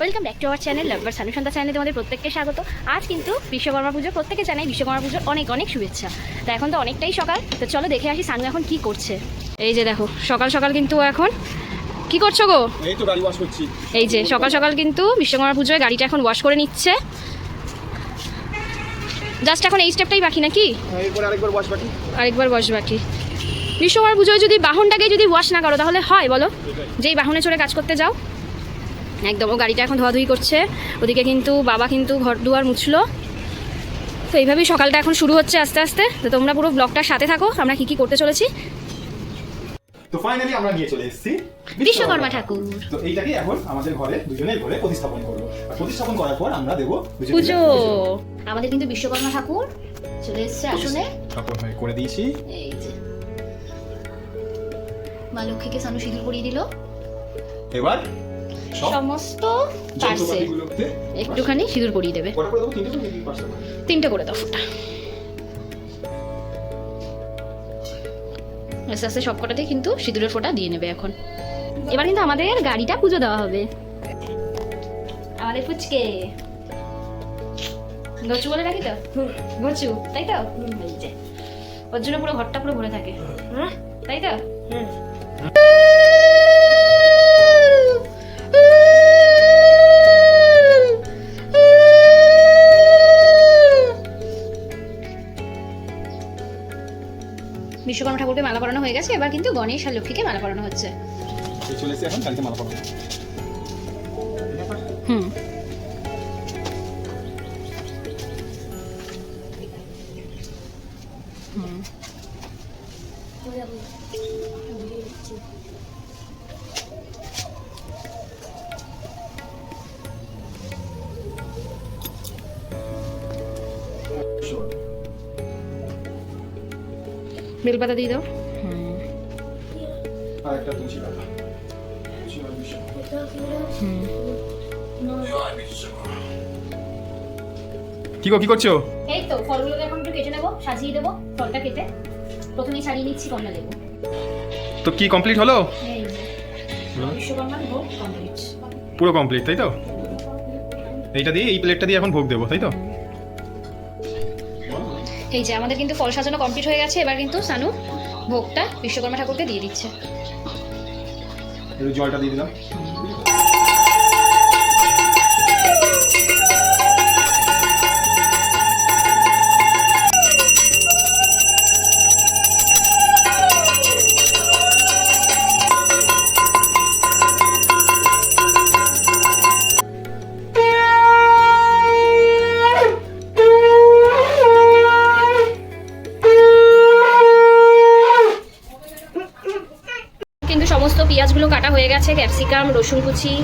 Welcome back to our channel লাভবার সানুসন্ধ্যা চ্যানেলে তোমাদের প্রত্যেককে স্বাগত। আজ কিন্তু বিশ্বকর্মা পুজো প্রত্যেকে জানাই বিশ্বকর্মা পুজোর অনেক অনেক শুভেচ্ছা। তো এখন তো অনেকটাই সকাল তো চলো দেখে আসি সানু এখন কি করছে। এই যে দেখো সকাল সকাল কিন্তু ও এখন কি করছ গো? এই তো গাড়ি ওয়াশ করছি। এই যে সকাল সকাল কিন্তু বিশ্বকর্মা পুজোয় গাড়িটা এখন ওয়াশ করে নিচ্ছে। জাস্ট এখন এই স্টেপটাই বাকি নাকি? হ্যাঁ, আরেকবার ওয়াশ বাকি। আরেকবার বস বাকি। বিশ্বকর্মা পুজোয় যদি বাহনটাকে যদি ওয়াশ না করো তাহলে হয় বলো? যেই বাহনে চড়ে কাজ করতে যাও। একদম ও গাড়িটা এখন ধোয়াধুয়ি করছে। ওদিকে কিন্তু বাবা কিন্তু ঘর দুয়ার মুছলো। তো এইভাবেই সকালটা এখন শুরু হচ্ছে আস্তে আস্তে। তো তোমরা পুরো ব্লগটার সাথে থাকো আমরা কি কি করতে চলেছি। তো ফাইনালি আমরা নিয়ে চলে এসেছি বিশ্বকর্মা ঠাকুর। তো এইটাকে এখন আমাদের ঘরে দুজনের ঘরে প্রতিস্থাপন করব। আর প্রতিস্থাপন করার পর আমরা দেবো পুজো। আমাদের কিন্তু বিশ্বকর্মা ঠাকুর চলে এসছে আসলে স্থাপন হয়ে করে দিয়েছি। এই যে। মা লক্ষ্মীকে সানু সিঁদুর পরিয়ে দিল। এবার সমস্ত পার্সে একটুখানি সিঁদুর পরিয়ে দেবে। তিনটে করে? দাও ফোটা আস্তে আস্তে সব কটাতে কিন্তু সিঁদুরের ফোঁটা দিয়ে নেবে এখন। এবার কিন্তু আমাদের গাড়িটা পুজো দেওয়া হবে। আমাদের ফুচকে। গচু বলে রাখি তো? গচু তাই তো? ওর জন্য পুরো ঘরটা পুরো ভরে থাকে। তাই তো? বিশ্বকর্মা ঠাকুরকে মালা পরানো হয়ে গেছে এবার কিন্তু গণেশ আর লক্ষ্মীকে মালা পরানো হচ্ছে। এখন মালা হুম। বেলপাতা দিয়ে দাও। বিশ্বকর্মা। কি গো কি করছ? এই তো ফলগুলোকে এখন একটু কেটে নেব সাজিয়ে দেবো ফলটা কেটে প্রথমেই ছাড়িয়ে নিচ্ছি কমলা লেবু। তো কি কমপ্লিট হলো? পুরো কমপ্লিট তাই তো? এইটা দিয়ে এই প্লেটটা দিয়ে এখন ভোগ দেবো তাই তো? এই যে, আমাদের কিন্তু ফল সাজানো কমপ্লিট হয়ে গেছে। এবার কিন্তু সানু ভোগটা বিশ্বকর্মা ঠাকুরকে দিয়ে দিচ্ছে। জলটা দিয়ে দিলাম। কিন্তু সমস্ত পেঁয়াজগুলো কাটা হয়ে গেছে, ক্যাপসিকাম, রসুন কুচি,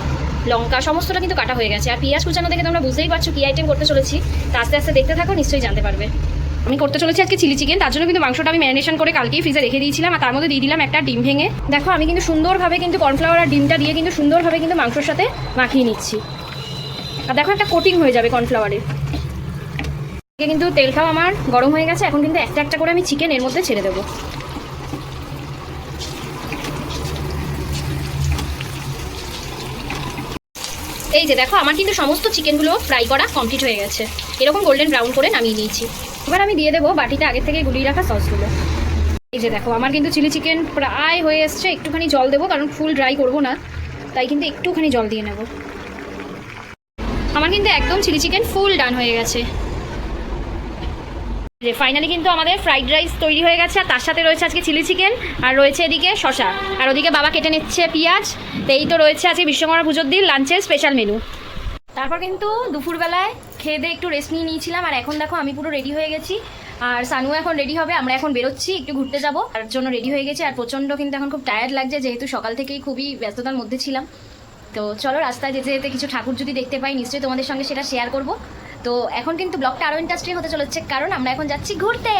লঙ্কা, সমস্তটা কিন্তু কাটা হয়ে গেছে। আর পেঁয়াজ কুচানো দেখে তোমরা বুঝতেই পারছ কি আইটেম করতে চলেছি। তা আস্তে আস্তে দেখতে থাকো, নিশ্চয়ই জানতে পারবে। আমি করতে চলেছি আজকে চিলি চিকেন তার জন্য কিন্তু মাংসটা আমি ম্যারিনেশন করে কালকেই ফ্রিজে রেখে দিয়েছিলাম আর তার মধ্যে দিয়ে দিলাম একটা ডিম ভেঙে। দেখো, আমি কিন্তু সুন্দরভাবে কিন্তু কর্নফ্লাওয়ার আর ডিমটা দিয়ে কিন্তু সুন্দরভাবে কিন্তু মাংসর সাথে মাখিয়ে নিচ্ছি। আর দেখো, একটা কোটিং হয়ে যাবে কর্নফ্লাওয়ারে কিন্তু তেলটাও আমার গরম হয়ে গেছে, এখন কিন্তু একটা একটা করে আমি চিকেন এর মধ্যে ছেড়ে দেবো। এই যে দেখো, আমার কিন্তু সমস্ত চিকেনগুলো ফ্রাই করা কমপ্লিট হয়ে গেছে। এরকম গোল্ডেন ব্রাউন করে নামিয়ে নিয়েছি। এবার আমি দিয়ে দেবো বাটিতে আগে থেকে গুলিয়ে রাখা সসগুলো এই যে দেখো, আমার কিন্তু চিলি চিকেন প্রায় হয়ে এসছে, একটুখানি জল দেবো, কারণ ফুল ড্রাই করব না, তাই কিন্তু একটুখানি জল দিয়ে নেব। আমার কিন্তু একদম চিলি চিকেন ফুল ডান হয়ে গেছে। যে ফাইনালি কিন্তু আমাদের ফ্রাইড রাইস তৈরি হয়ে গেছে, আর তার সাথে রয়েছে আজকে চিলি চিকেন আর রয়েছে এদিকে শশা আর ওদিকে বাবা কেটে নিচ্ছে পেঁয়াজ। তো এই তো রয়েছে আজকে বিশ্বকর্মা পুজোর দিন লাঞ্চের স্পেশাল মেনু তারপর কিন্তু দুপুরবেলায় খেয়ে দিয়ে একটু রেস্ট নিয়ে নিয়েছিলাম, আর এখন দেখো আমি পুরো রেডি হয়ে গেছি। আর সানু এখন রেডি হবে, আমরা এখন বেরোচ্ছি, একটু ঘুরতে যাব। তার জন্য রেডি হয়ে গেছি, আর প্রচণ্ড কিন্তু এখন খুব টায়ার্ড লাগছে, যেহেতু সকাল থেকেই খুবই ব্যস্ততার মধ্যে ছিলাম। তো চলো রাস্তায় যেতে যেতে কিছু ঠাকুর যদি দেখতে পাই, নিশ্চয়ই তোমাদের সঙ্গে সেটা শেয়ার করব। তো এখন কিন্তু ব্লগটা আরও ইন্টারেস্টিং হতে চলেছে কারণ আমরা এখন যাচ্ছি ঘুরতে।